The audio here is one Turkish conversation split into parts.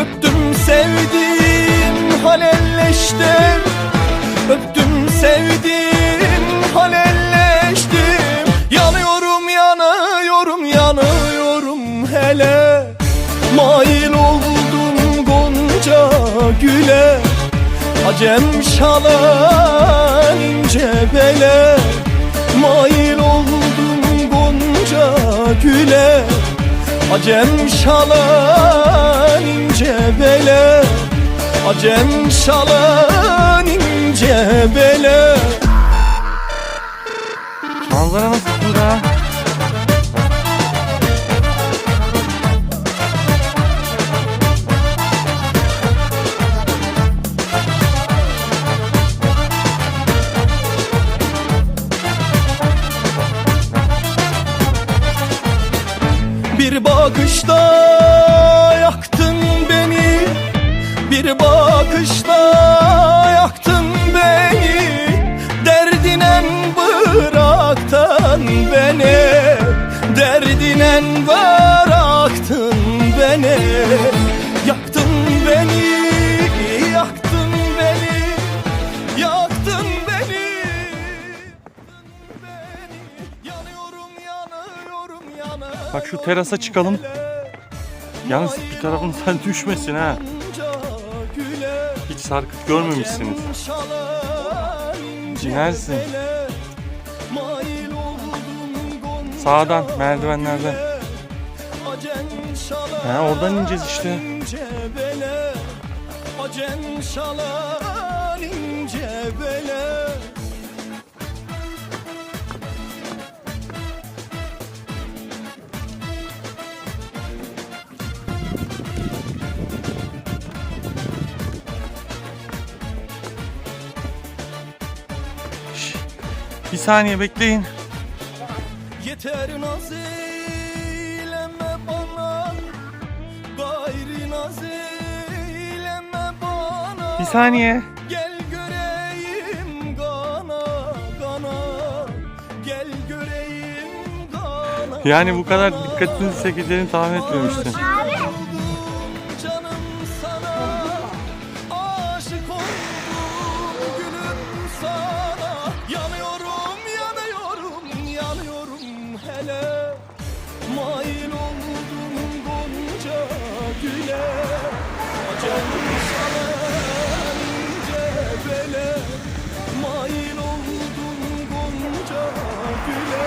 Öptüm sevdim halelleştim. Öptüm sevdim halelleştim. Yanıyorum yanıyorum yanıyorum hele. Mail oldum gonca güle. Acem şalan ince Mail oldum gonca güle Acem şalan ince bele Acem şalan ince bele Manzara nasıl Tura? Bakışta yaktın beni Bir bakışta yaktın beni. Derdinen bıraktın beni Derdinen bıraktın beni. Yaktın beni, yaktın beni Yaktın beni, Bak şu terasa çıkalım. Yalnız bir tarafından düşmesin ha. Hiç sarkıt görmemişsiniz. İnersin. Sağdan, merdivenlerden. Ha, oradan ineceğiz işte. Acen şalan Bir saniye bekleyin. Yeter naz eyleme bana Gayri naz eyleme bana Bir saniye. Gel göreyim gana gana Gel göreyim gana Yani bu kadar dikkatinizi çekeceğini tahmin etmemiştim. Yanıyorum hele Mail oldum gonca güle Acem sana ince bele Mail oldum gonca güle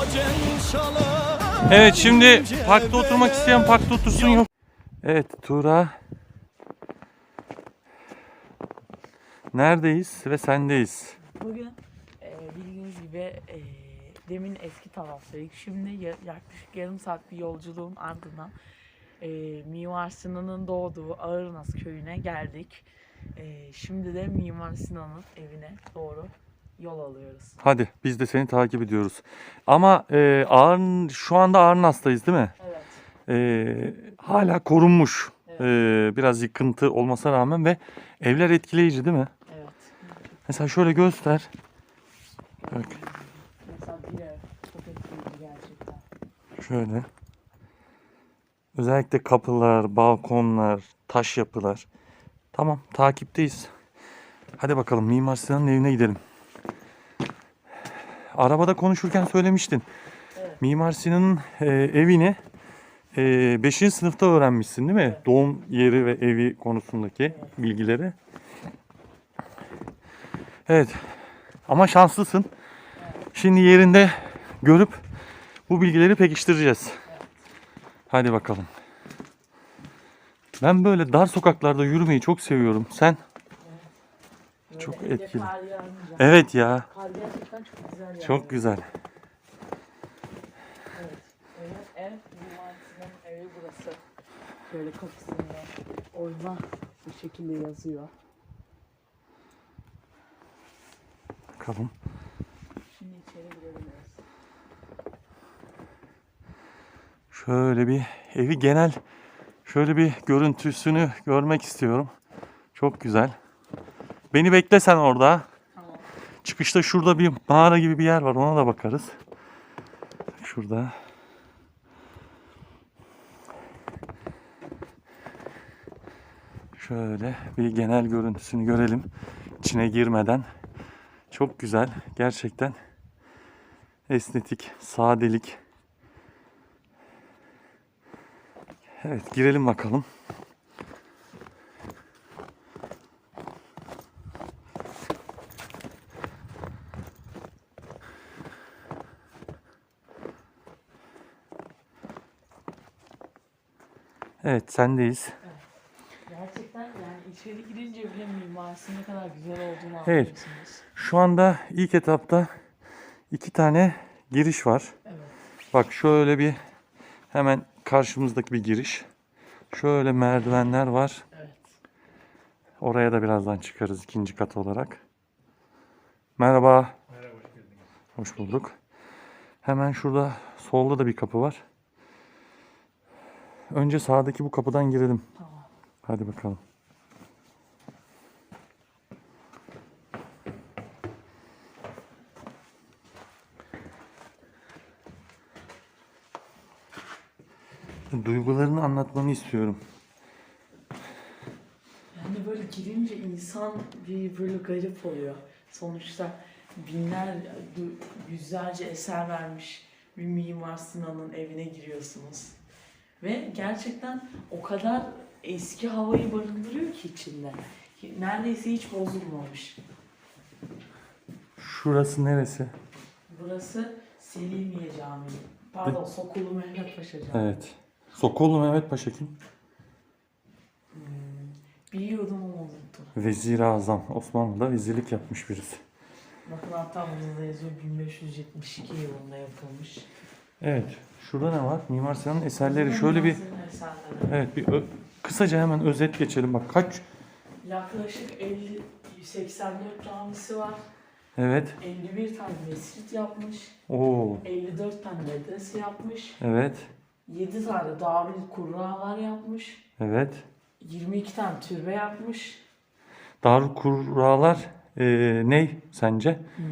Acem şalan Evet şimdi parkta oturmak isteyen parkta otursun yok. Evet Tuğra. Neredeyiz ve sendeyiz. Bugün e, bildiğiniz gibi e, demin eski taraftaydık. Şimdi ya- yaklaşık yarım saat bir yolculuğun ardından e, Mimar Sinan'ın doğduğu Ağırnaz köyüne geldik. E, şimdi de Mimar Sinan'ın evine doğru yol alıyoruz. Hadi biz de seni takip ediyoruz. Ama e, Ağrın, şu anda Ağrınas'tayız değil mi? Evet. E, hala korunmuş. E, biraz yıkıntı olmasına rağmen ve evler etkileyici değil mi? Evet. Mesela şöyle göster. Bak şöyle. Özellikle kapılar, balkonlar, taş yapılar. Tamam takipteyiz. Hadi bakalım Mimar Sinan'ın evine gidelim. Arabada konuşurken söylemiştin. Evet. Mimar Sinan'ın e, evini 5. sınıfta öğrenmişsin değil mi? Evet. Doğum yeri ve evi konusundaki bilgileri. Evet. Ama şanslısın. Şimdi yerinde görüp bu bilgileri pekiştireceğiz. Hadi bakalım. Ben böyle dar sokaklarda yürümeyi çok seviyorum. Sen? Çok Böyle evde etkili. Evet ya. Kar gerçekten çok güzel yani. Çok güzel. Evet. Ev, ev Mimar Sinan'ın evi burası. Böyle kapısında oyma bu şekilde yazıyor. Bakalım. Şimdi içeri Şöyle bir evi genel şöyle bir görüntüsünü görmek istiyorum. Çok güzel. Beni bekle sen orada. Çıkışta şurada bir mağara gibi bir yer var. Ona da bakarız. Şurada. Şöyle bir genel görüntüsünü görelim. İçine girmeden. Çok güzel. Gerçekten estetik, sadelik. Evet girelim bakalım. Evet sendeyiz. Gerçekten yani içeri girince bile mimarisinin ne kadar güzel olduğunu Evet. anlıyorsunuz. Şu anda ilk etapta iki tane giriş var. Evet. Bak şöyle bir hemen karşımızdaki bir giriş. Şöyle merdivenler var. Evet. Oraya da birazdan çıkarız ikinci kat olarak. Merhaba. hoş bulduk. Hemen şurada solda da bir kapı var. Önce sağdaki bu kapıdan girelim. Tamam. Hadi bakalım. Duygularını anlatmanı istiyorum. Yani böyle girince insan bir böyle garip oluyor. Sonuçta binler, yüzlerce eser vermiş bir Mimar Sinan'ın evine giriyorsunuz. Ve gerçekten o kadar eski havayı barındırıyor ki içinde. Neredeyse hiç bozulmamış. Şurası neresi? Burası Selimiye Camii. Pardon, Sokulu Mehmet Paşa Camii. Evet. Sokolu Mehmet Paşa kim? Biliyordum ama unuttum. Vezir-i Azam. Osmanlı'da vezirlik yapmış birisi. Bakın hatta burada da yazıyor 1572 yılında yapılmış. Evet. Şurada ne var? Mimar Sinan'ın eserleri. Şöyle bir Mimar eserleri. evet bir ö- kısaca hemen özet geçelim. Bak kaç? Yaklaşık 50 84 camisi var. Evet. 51 tane mescit yapmış. Oo. 54 tane medrese yapmış. Evet. 7 tane Darül Kurralar yapmış. Evet. 22 tane türbe yapmış. Darülkurralar e, ne sence? Hmm.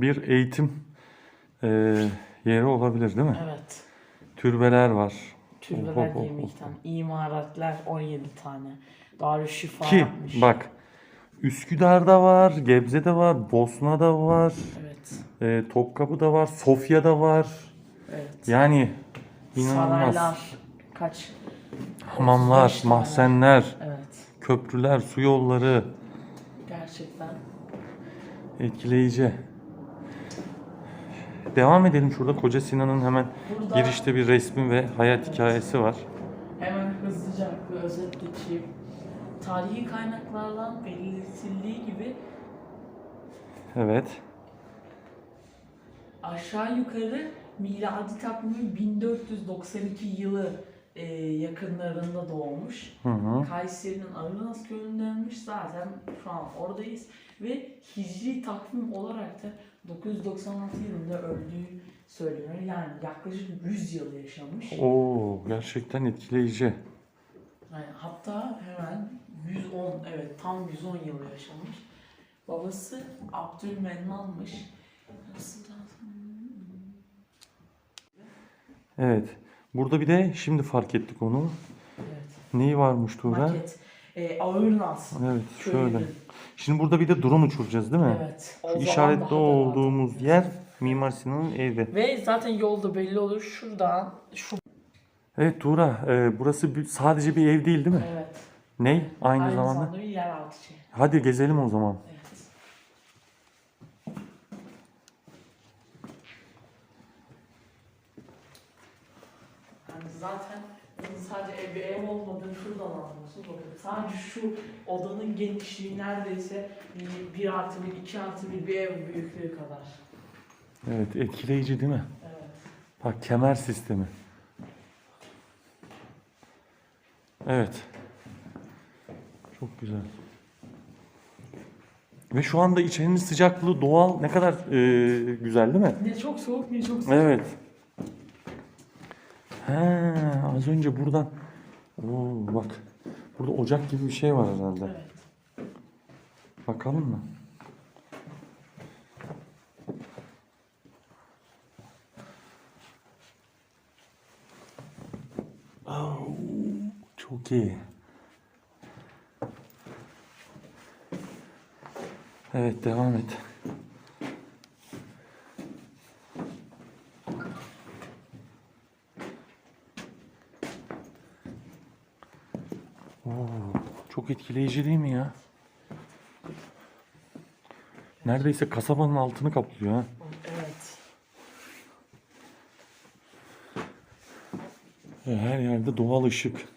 Bir eğitim e, yeri olabilir değil mi? Evet. Türbeler var. Türbeler oh, oh, 22 oh. tane. İmaratlar 17 tane. Darül Şifa Ki yapmış. bak Üsküdar'da var, Gebze'de var, Bosna'da var, Evet. e, Topkapı'da var, Sofya'da var. Evet. Yani inanılmaz. Saraylar kaç? Hamamlar, 35 tane. mahzenler, Evet. köprüler, su yolları Gerçekten. etkileyici. Devam edelim şurada Koca Sinan'ın hemen Burada girişte bir resmi ve hayat hikayesi var. hemen hızlıca bir özet geçeyim. Tarihi kaynaklardan belirtildiği gibi Evet. aşağı yukarı miladi takvimi 1492 yılı e, yakınlarında doğmuş. Hı hı. Kayseri'nin Arınas köyündenmiş zaten şu an oradayız ve hicri takvim olarak da 996 yılında öldüğü söyleniyor. Yani yaklaşık 100 yıl yaşamış. Oo, gerçekten etkileyici. Yani hatta hemen 110 evet tam 110 yıl yaşamış. Babası Abdülmennan'mış. Babası da Evet. Burada bir de şimdi fark ettik onu. evet. Neyi varmış Tuğra? Maket. E, Ağırnaz. Evet, köyünün. şöyle. Şimdi burada bir de drone uçuracağız değil mi? Evet. Şu işaretli olduğumuz rahat. yer Mimar Sinan'ın evi. Ve zaten yolda belli olur. Şuradan şu Evet Tuğra, e, burası bir- sadece bir ev değil değil mi? evet. Ney? Aynı, Aynı zamanda. zamanda bir yeraltı şey. Hadi gezelim o zaman. Zaten bunun sadece ev, bir ev olmadığını şuradan anlıyorsun. Bakın sadece şu odanın genişliği neredeyse bir, bir artı bir, iki artı bir, bir ev büyüklüğü kadar. Evet, etkileyici değil mi? Evet. Bak kemer sistemi. Evet. Çok güzel. Ve şu anda içerinin sıcaklığı doğal ne kadar e, güzel değil mi? Ne çok soğuk ne çok sıcak. Evet. He, az önce buradan. Oo, bak. Burada ocak gibi bir şey var herhalde. Evet. Bakalım mı? Çok iyi. Evet devam et. Oo, çok etkileyici değil mi ya? Neredeyse kasabanın altını kaplıyor ha. Evet. Ve Her yerde doğal ışık.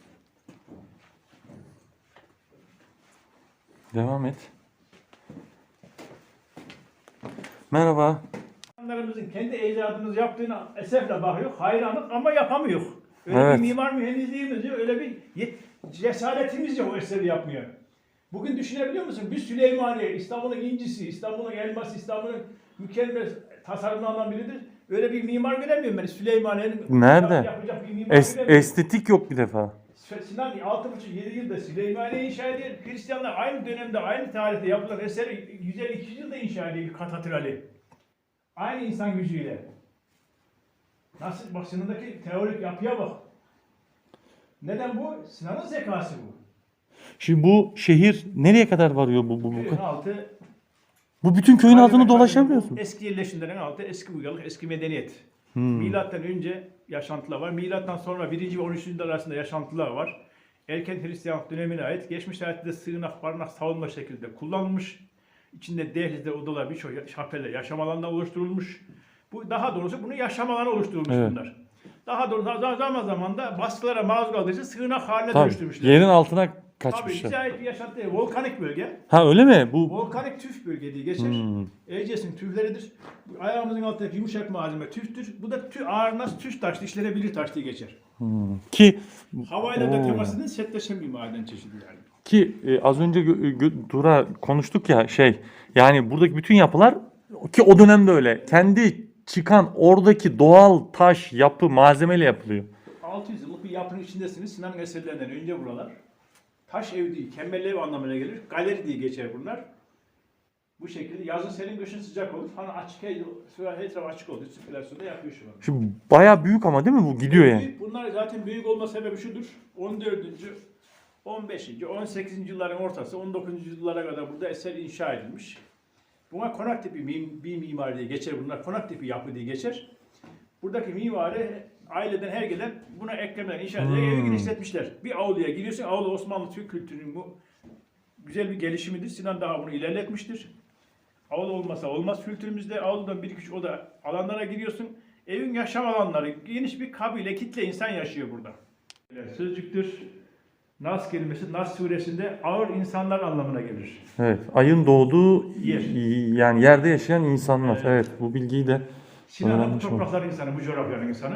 Devam et. Merhaba. İnsanlarımızın kendi ecdadımız yaptığına esefle bakıyor, hayranlık ama yapamıyor. Öyle Evet. bir mimar mühendisliğimiz yok, öyle bir yet- cesaretimiz yok o eseri yapmıyor. Bugün düşünebiliyor musun? Bir Süleymaniye, İstanbul'un incisi, İstanbul'un elması, İstanbul'un mükemmel tasarımlarından biridir. Öyle bir mimar göremiyorum ben. Süleymaniye'nin Nerede? yap- yapacak bir mimar Es- göremiyorum. estetik yok bir defa. Sinan 6,5-7 yılda Süleymaniye inşa ediyor. Hristiyanlar aynı dönemde, aynı tarihte yapılan eseri 152 yılda inşa ediyor bir katedrali. Aynı insan gücüyle. Nasıl? Bak Sinan'daki teorik yapıya bak. Neden bu? Sinan'ın zekası bu. Şimdi bu şehir nereye kadar varıyor bu bu bu? Köyün altı, Bu bütün köyün altını dolaşamıyorsun. Eski yerleşimlerin altı, eski uygarlık, eski medeniyet. Hmm. Milattan önce yaşantılar var. Milattan sonra 1. ve 13. yüzyıl arasında yaşantılar var. Erken Hristiyanlık dönemine ait. Geçmiş tarihte sığınak, barınak, savunma şekilde kullanılmış. İçinde dehlizde, odalar, birçok şapeller, yaşam alanları oluşturulmuş. Bu daha doğrusu bunu yaşam alanı oluşturulmuş Evet. bunlar. Daha doğrusu zaman zaman da baskılara maruz kaldığı için sığınak haline Tabii, dönüştürmüşler. yerin altına Tabii kaçmışlar. bize ait bir yaşantı değil. Volkanik bölge. Ha öyle mi? Bu Volkanik tüf bölge diye geçer. Hmm. Erciyes'in tüfleridir. Ayağımızın altındaki yumuşak malzeme tüftür. Bu da tü ağırnaz tüf taş, işlenebilir taş diye geçer. ki Havayla da Oo. temas edin setleşen bir maden çeşidi yani. Ki e, az önce gö- gö- Dura konuştuk ya şey yani buradaki bütün yapılar ki o dönemde öyle kendi çıkan oradaki doğal taş yapı malzemeyle yapılıyor. 600 yıllık bir yapının içindesiniz. Sinan'ın eserlerinden önce buralar. Taş ev değil, kemmerli ev anlamına gelir. Galeri diye geçer bunlar. Bu şekilde yazın serin, kışın sıcak olur. Hani açık taraf açık olur. Sirkülasyonda yapıyor şu an. Şimdi bayağı büyük ama değil mi bu gidiyor yani. Bunlar zaten büyük olma sebebi şudur. 14. 15. 18. yılların ortası 19. yıllara kadar burada eser inşa edilmiş. Buna konak tipi bir mimari diye geçer bunlar. Konak tipi yapı diye geçer. Buradaki mimari aileden her gelen buna eklemeden inşa ederek evi Hmm. genişletmişler. Bir avluya giriyorsun. Avlu Osmanlı Türk kültürünün bu güzel bir gelişimidir. Sinan daha bunu ilerletmiştir. Avlu olmasa olmaz kültürümüzde. Avludan bir üç oda alanlara giriyorsun. Evin yaşam alanları, geniş bir kabile, kitle insan yaşıyor burada. Sözcüktür. Nas kelimesi Nas suresinde ağır insanlar anlamına gelir. Evet ayın doğduğu Yer. yani yerde yaşayan insanlar. Evet. Evet bu bilgiyi de Sinan'ın bu toprakların insanı, bu coğrafyanın insanı.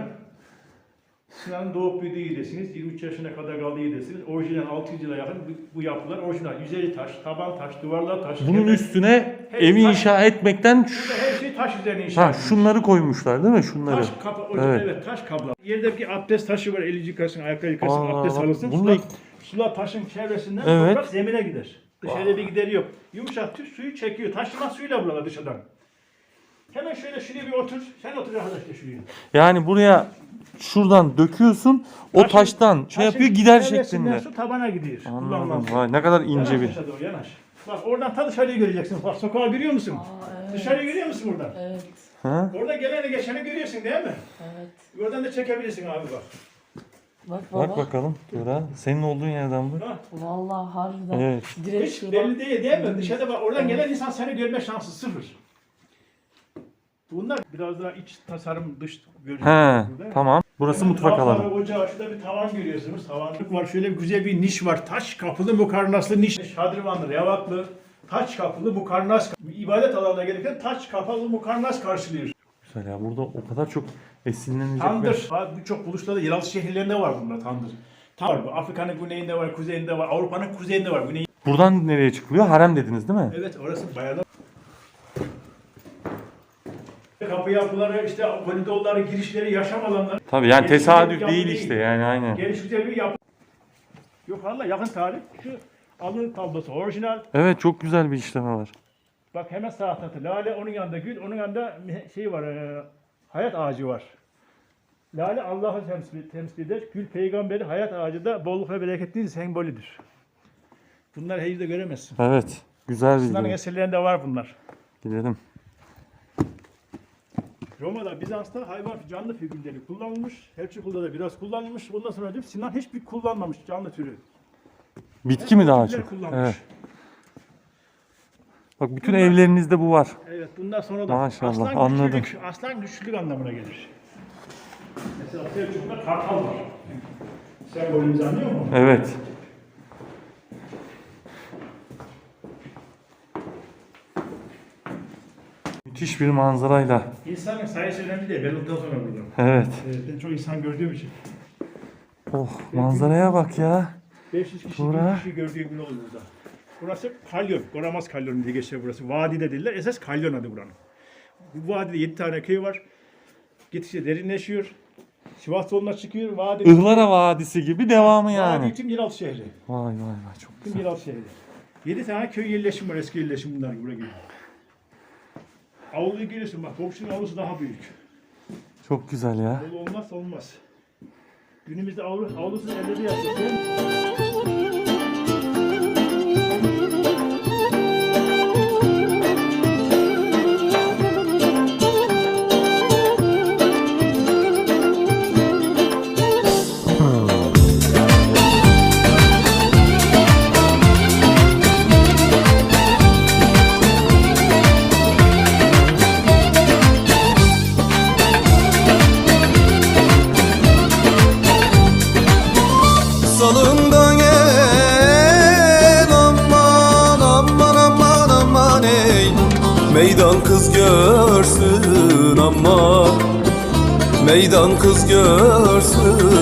Sinan'ın doğup büyüdüğü yerdesiniz. 23 yaşına kadar kaldığı yerdesiniz. Orijinal 600 yıla yakın bu, bu yapılar orijinal. Yüzey taş, taban taş, duvarlar taş. bunun kemer- üstüne Her evi taş- inşa etmekten Burada her şey taş üzerine inşa ha edilmiş. şunları koymuşlar değil mi? Şunları. Taş kapı, evet. Evet. taş kablo. Yerde bir abdest taşı var, eli yıkasın, ayakları yıkasın, Allah abdest alırsın. Bunu da- Sular, sular taşın çevresinden Evet. toprak zemine gider. Dışarıda bir gideri yok. Yumuşak tüs suyu çekiyor. Taşıma suyla buralar dışarıdan. Hemen şöyle şuraya bir otur. Sen otur arkadaş da şuraya. Yani buraya şuradan döküyorsun o Taşın- taştan şey Taşın yapıyor gider çevresinden şeklinde. Su tabana gidiyor. Kullanılan Anladım. su. Vay, ne kadar Yanaş ince bir. taşa doğru, yanaş. Bak oradan ta dışarıyı göreceksin. Bak sokağı görüyor musun? Aa, evet. Dışarıyı görüyor musun buradan? Evet. Ha? Orada geleni geçeni görüyorsun değil mi? Evet. Oradan da çekebilirsin abi bak. Bak baba. Bak bakalım Dura. Senin olduğun yerden bak. Vallahi harbiden. Evet. Direkt Hiç şuradan. belli değil değil mi? Dışarıda bak oradan gelen insan seni görme şansı sıfır. Bunlar biraz daha iç tasarım dış görünüyor. He burada. tamam. Burası Hemen mutfak altlarda alanı. Ocağı şurada bir tavan görüyorsunuz. Tavanlık var. Şöyle bir güzel bir niş var. Taş kapılı mukarnaslı niş. Şadırvanlı, revaklı, taş kapılı mukarnas. İbadet alanına gelirken taş kapalı mukarnas karşılıyor. Güzel ya burada o kadar çok esinlenecek Tandır. Birçok buluşlarda yeraltı şehirlerinde var bunlar tandır. Tandır. Afrika'nın güneyinde var, kuzeyinde var, Avrupa'nın kuzeyinde var. Güney. Buradan nereye çıkılıyor? Harem dediniz değil mi? Evet orası bayağı Kapı yapıları, işte koridorları, girişleri, yaşam alanları. Tabii yani tesadüf değil işte yani. Geniş güzel bir yapı. Yok valla yakın tarih şu alın tablosu orijinal. Evet çok güzel bir işleme var. Bak hemen sağ tarafta lale, onun yanında gül, onun yanında şey var, e, hayat ağacı var. Lale Allah'ı temsil, temsil eder. Gül peygamberi, hayat ağacı da bolluk ve bereketin sembolüdür. Bunlar heyizde göremezsin. Evet. Güzel bir Bunların eserlerinde var bunlar. Gidelim. Roma'da, Bizans'ta hayvan canlı figürleri kullanılmış. Herçukul'da da biraz kullanılmış. Ondan sonra Sinan hiçbir kullanmamış canlı türü. Bitki mi daha çok? kullanmış. Evet. Bak bütün evlerinizde bu var. Evet bundan sonra da Maşallah, aslan anladım. güçlülük, aslan güçlülük anlamına gelir. Mesela Selçuk'ta kartal var. Sembolümüzü anlıyor musun? Evet. Müthiş bir manzarayla. İnsanın sayısı önemli değil. Ben ondan sonra buradayım. Evet. Evet, ben çok insan gördüğüm için. Oh manzaraya bak ya. 500 kişi, Bura. 1000 kişi gördüğüm gün oldu burada. Burası kalyon. Goramaz kalyon diye geçiyor burası. Vadide değiller. Esas kalyon adı buranın. Bu vadide 7 tane köy var. Gittikçe derinleşiyor. Sivas yoluna çıkıyor. Vadi, Ihlara Vadisi gibi devamı Vadi yani. tüm yeraltı şehri. Vay vay vay çok Tüm güzel. yeraltı şehri. 7 tane köy yerleşim var. Eski yerleşim bunlar buraya geliyor. Avluya geliyorsun bak. Komşunun avlusu daha büyük. Çok güzel ya. Avlu olmazsa olmaz. Günümüzde avlu, avlusuz evde de. Kız görsün